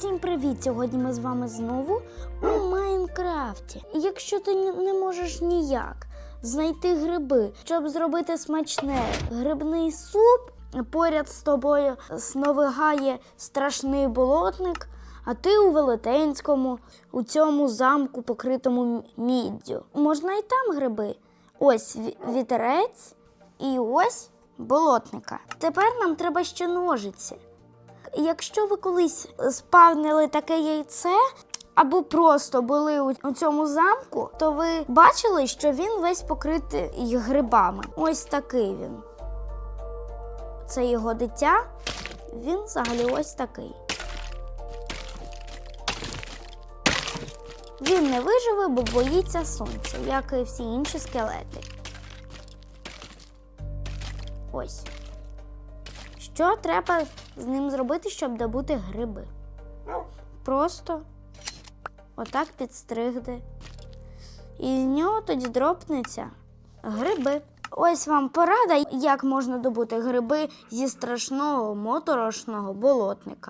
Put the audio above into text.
Всім привіт! Сьогодні ми з вами знову у Майнкрафті. Якщо ти не можеш ніяк знайти гриби, щоб зробити смачне грибний суп, поряд з тобою сновигає страшний болотник, а ти у Велетенському, у цьому замку, покритому міддю. Можна і там гриби. Ось вітерець і ось болотника. Тепер нам треба ще ножиці. Якщо ви колись спавнили таке яйце або просто були у цьому замку, то ви бачили, що він весь покритий грибами. Ось такий він. Це його дитя. Він взагалі ось такий. Він не виживе, бо боїться сонця, як і всі інші скелети. Ось. Що треба з ним зробити, щоб добути гриби? Просто отак підстригти. І з нього тоді дропнеться гриби. Ось вам порада, як можна добути гриби зі страшного моторошного болотника.